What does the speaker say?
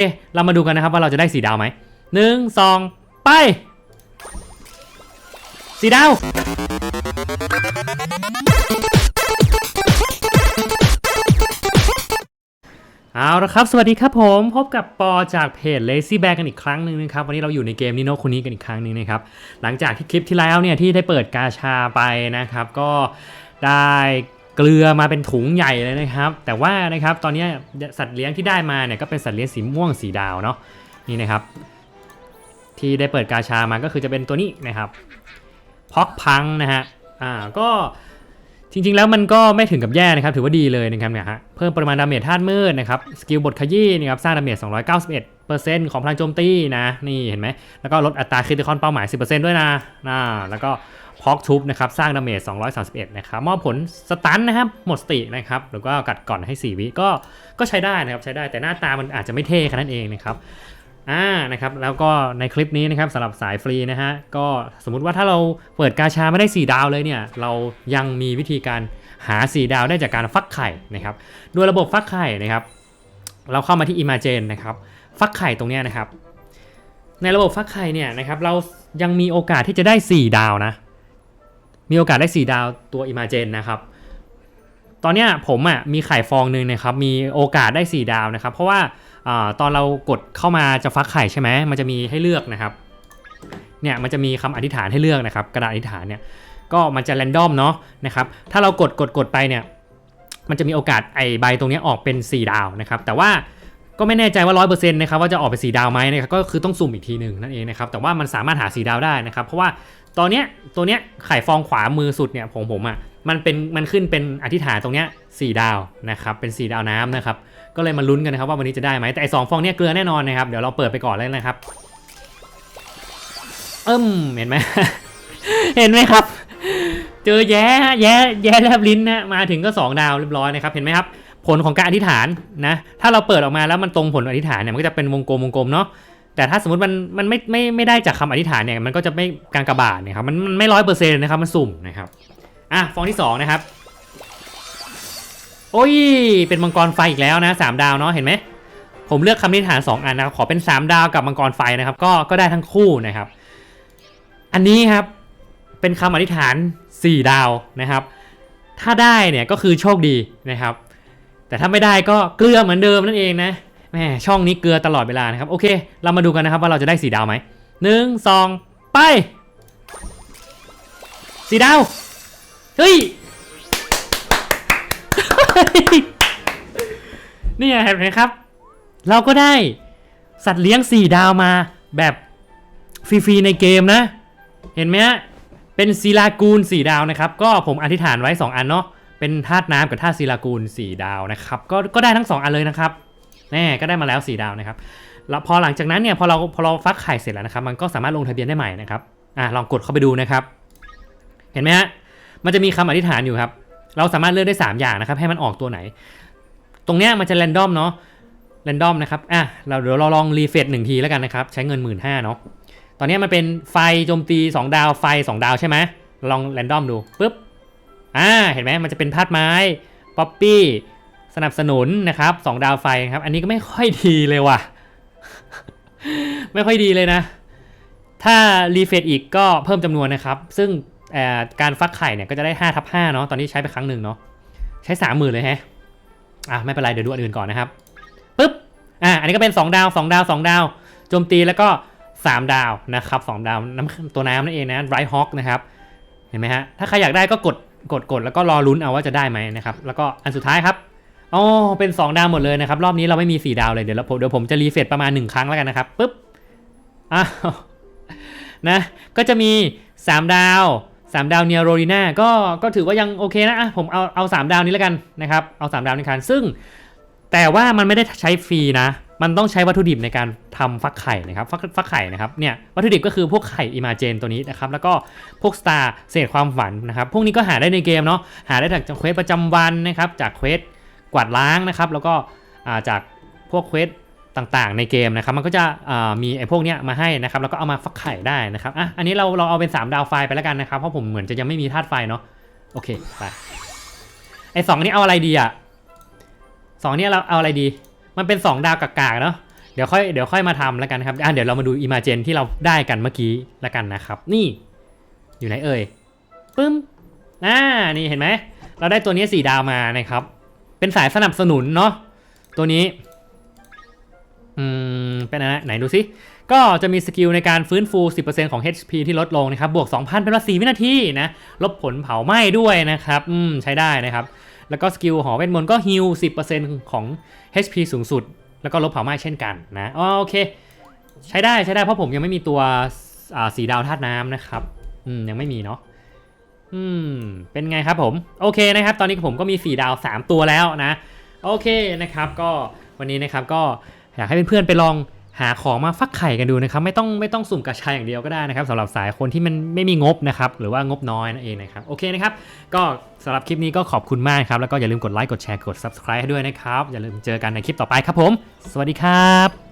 เอ๊ะเรามาดูกันนะครับว่าเราจะได้สีดาวไหมหนึ่งสองไป สีดาวเอาละครับ สวัสดีครับผมพบกับปอจากเพจ Lazy Bear กันอีกครั้งหนึ่งนะครับ วันนี้เราอยู่ในเกมนิโนคุนี้กันอีกครั้งหนึ่งนะครับ หลังจากที่คลิปที่แล้วเนี่ยที่ได้เปิดกาชาไปนะครับ ก็ได้ เกลือมาเป็นถุงใหญ่เลยนะครับ แต่ว่านะครับตอนนี้สัตว์เลี้ยงที่ได้มาเนี่ยก็เป็นสัตว์เลี้ยงสีม่วงสีดาวเนาะนี่นะครับ ที่ได้เปิดกาชามาก็คือจะเป็นตัวนี้นะครับพอกพังนะฮะอ่าก็จริงๆแล้วมันก็ไม่ถึงกับแย่นะครับ ถือว่าดีเลยนะครับเนี่ยฮะเพิ่มปริมาณดาเมจธาตุมืดนะครับสกิลบทขยี้นะครับสร้างดาเมจ291 ของพลังโจมตีนะนี่เห็นไหมแล้วก็ลดอัตราคริติคอนเป้าหมาย 10%ด้วยนะนะแล้วก็พอกทุบนะครับสร้างดาเมจ231 นะครับมอบผลสตันนะครับหมดสตินะครับหรือว่ากัดก่อนให้ 4 วิก็ก็ใช้ได้นะครับใช้ได้แต่หน้าตามันอาจจะไม่เท่ขนาดนั้นเองนะครับอ่านะครับแล้วก็ในคลิปนี้นะครับสำหรับสายฟรีนะฮะก็สมมุติว่าถ้าเราเปิดกาชาไม่ได้ 4 ดาวเลยเนี่ยเรายังมีวิธีการหา 4 ดาวได้จากการฟักไข่นะครับด้วยระบบฟักไข่นะครับเราเข้ามาที่ Imagen นะครับ ฟักไข่ตรงเนี้ยนะครับ ในระบบฟักไข่เนี่ยนะครับเรายังมีโอกาสที่จะได้ 4 ดาวนะ มีโอกาสได้ 4 ดาวตัว Imagen นนะครับ ตอนเนี้ยผมอะมีไข่ฟองหนึ่งนะครับมีโอกาสได้ 4 ดาวนะครับ เพราะว่าอตอนเรากดเข้ามาจะฟักไข่ใช่ไหมมันจะมีให้เลือกนะครับเนี่ยมันจะมีคำอธิษฐานให้เลือกนะครับ กระดาษอธิษฐานเนี่ยก็มันจะแรนดอมเนาะนะครับถ้าเรากดกดกดไปเนี่ยมันจะมีโอกาสไอใบตรงนี้ออกเป็น 4 ดาวนะครับ แต่ว่า ก็ไม่แน่ใจว่า100%นต์นะครับว่าจะออกเป็นสีดาวไหมนะครับก็คือต้องสุ่มอีกทีหนึ่งนั่นเองนะครับแต่ว่ามันสามารถหาสีดาวได้นะครับเพราะว่าตอนเนี้ยตัวเนี้ยไข่ฟองขวามือสุดเนี่ยของผมอะมันเป็นมันขึ้นเป็นอธิษฐานตรงเนี้ยสีดาวนะครับเป็นสีดาวน้ำนะครับก็เลยมาลุ้นกันนะครับว่าวันนี้จะได้ไหมแต่ไอสองฟองเนี้ยเกลือแน่นอนนะครับเดี๋ยวเราเปิดไปก่อนเลยนะครับเอิ่มเห็นไหมเห็นไหมครับ เจอแย่แย่แย่แลบลิ้นนะมาถึงก็ 2 ดาวเรียบร้อยนะครับเห็นไหมครับ ผลของการอธิษฐานนะถ้าเราเปิดออกมาแล้วมันตรงผลอธิษฐานเนี่ยมันก็จะเป็นวงกลมวงกลมเนาะแต่ถ้าสมมติมันมันไม่ไม่ไม่ได้จากคำอธิษฐานเนี่ยมันก็จะไม่กางกระบาดเนี่ยครับมันมันไม่ร้อยเปอร์เซ็นต์นะครับมันสุ่มนะครับอะฟองที่สองนะครับโอ้ยเป็นมังกรไฟอีกแล้วนะสามดาวเนาะเห็นไหมผมเลือกคำนิฐาน 2 อันนะครับขอเป็น 3 ดาวกับมังกรไฟนะครับ ก็ก็ได้ทั้งคู่นะครับ อันนี้ครับเป็นคำอธิษฐาน 4 ดาวนะครับ ถ้าได้เนี่ยก็คือโชคดีนะครับ แต่ถ้าไม่ได้ก็เกลือเหมือนเดิมนั่นเองนะแหมช่องนี้เกลือตลอดเวลานะครับ โอเค เรามาดูกันนะครับว่าเราจะได้4ดาวไหมหนึ่งสองไป4ดาว เฮ้ย นี่เห็นไหมครับ เราก็ได้สัตว์เลี้ยง4ดาวมาแบบฟรีๆในเกมนะ เห็นไหมฮะเป็นศิลากูล4ดาวนะครับ ก็ผมอธิษฐานไว้ 2 อันเนาะ เป็นธาตุน้ำกับธาตุศิลากูล 4 ดาวนะครับก็ก็ได้ทั้ง 2 อันเลยนะครับแน่ก็ได้มาแล้ว 4 ดาวนะครับแล้วพอหลังจากนั้นเนี่ยพอเราพอเราฟักไข่เสร็จแล้วนะครับ มันก็สามารถลงทะเบียนได้ใหม่นะครับอะลองกดเข้าไปดูนะครับ เห็นไหมฮะมันจะมีคำอธิษฐานอยู่ครับ เราสามารถเลือกได้ 3 อย่างนะครับ ให้มันออกตัวไหน ตรงเนี้ยมันจะแรนดอมเนาะแรนดอมนะครับอะเราเดี๋ยวเราลองรีเฟรชหนึ่งทีแล้วกันนะครับ ใช้เงิน1 5ื่นห้าเนาะตอนเนี้ยมันเป็นไฟโจมตี 2 ดาวไฟ 2 ดาวใช่ไหมลองแรนดอมดูปุ๊บ อ่าเห็นไหมมันจะเป็นธาตุไม้ป๊อปปี้สนับสนุนนะครับสองดาวไฟครับ อันนี้ก็ไม่ค่อยดีเลยว่ะ ไม่ค่อยดีเลยนะ ถ้ารีเฟรชอีกก็เพิ่มจำนวนนะครับ ซึ่งการฟักไข่เนี่ยก็จะได้5ทับ5เนาะตอนนี้ใช้ไปครั้งหนึ่งเนาะใช้ 3 0,000 เลยแฮะอะไม่เป็นไร เดี๋ยวดูอันอื่นก่อนนะครับปึ๊บอะอันนี้ก็เป็น 2 ดาว 2 ดาว 2 ดาวโจมตีแล้วก็ 3 ดาวนะครับ 2 ดาวน้ำตัวน้ำนั่นเองนะไรฮอคนะครับ เห็นไหมฮะ ถ้าใครอยากได้ก็กด กดกดแล้วก็รอลุ้นเอาว่าจะได้ไหมนะครับ แล้วก็อันสุดท้ายครับอ๋อเป็น 2 ดาวหมดเลยนะครับ รอบนี้เราไม่มี 4 ดาวเลยเดี๋ยวเราเดี๋ยวผมจะรีเฟรชประมาณ 1 ครั้งแล้วกันนะครับปึ๊บอ้าวนะก็จะมี 3 ดาว 3 ดาวเนียโรลิน่าก็ก็ถือว่ายังโอเคนะผมเอาเอา3ดาวนี้แล้วกันนะครับเอา 3 ดาวนี้คันซึ่งแต่ว่ามันไม่ได้ใช้ฟรีนะ มันต้องใช้วัตถุดิบในการทำฟักไข่นะครับฟักฟักไข่นะครับเนี่ยวัตถุดิบก็คือพวกไข่อิมาเจนตัวนี้นะครับแล้วก็พวกสตาร์เศษความฝันนะครับพวกนี้ก็หาได้ในเกมเนาะหาได้จากเควสประจำวันนะครับจากเควสกวาดล้างนะครับแล้วก็าจากพวกเควสต่างๆ ในเกมนะครับมันก็จะมีไอ้พวกเนี้ยมาให้นะครับแล้วก็เอามาฟักไข่ได้นะครับอะอันนี้เราเราเอาเป็น 3 ดาวไฟไปแล้วกันนะครับเพราะผมเหมือนจะยังไม่มีธาตุไฟเนาะโอเคไปไอ้สองนี้เอาอะไรดีอะสองนี่ยเราเอาอะไรดี มันเป็น 2 ดาวกากๆเนาะเดี๋ยวค่อยเดี๋ยวค่อยมาทำแล้วกันครับอะเดี๋ยวเรามาดูอิมาเจนที่เราได้กันเมื่อกี้แล้วกันนะครับ นี่อยู่ไหนเอ่ยปึ้มอ่านี่เห็นไหมเราได้ตัวนี้สี่ดาวมานะครับ เป็นสายสนับสนุนเนาะตัวนี้อืมเป็นอะไรไหนดูสิก็จะมีสกิลในการฟื้นฟู 10%ของ HP ที่ลดลงนะครับ บวก 2,000 เป็นเวลา4วินาทีนะ ลบผลเผาไหม้ด้วยนะครับ อืม ใช้ได้นะครับ แล้วก็สกิลหอเวทมนต์ก็ฮิล10%ของ HP สูงสุด แล้วก็ลบเผาไหม้เช่นกันนะอ๋อโอเค ใช้ได้ใช้ได้เพราะผมยังไม่มีตัวสีดาวธาตุน้ำนะครับอืมยังไม่มีเนาะอืมเป็นไงครับผมโอเคนะครับ ตอนนี้ผมก็มี4ดาว 3 ตัวแล้วนะ โอเคนะครับ ก็วันนี้นะครับก็อยากให้เพื่อนๆไปลอง หาของมาฟักไข่กันดูนะครับไม่ต้องไม่ต้องสุ่มกระชายอย่างเดียวก็ได้นะครับสำหรับสายคนที่มันไม่มีงบนะครับหรือว่างบน้อยนั่นเองนะครับโอเคนะครับก็สำหรับคลิปนี้ก็ขอบคุณมากครับแล้วก็อย่าลืมกดไลค์กดแชร์กด subscribe ให้ด้วยนะครับอย่าลืมเจอกันในคลิปต่อไปครับผม สวัสดีครับ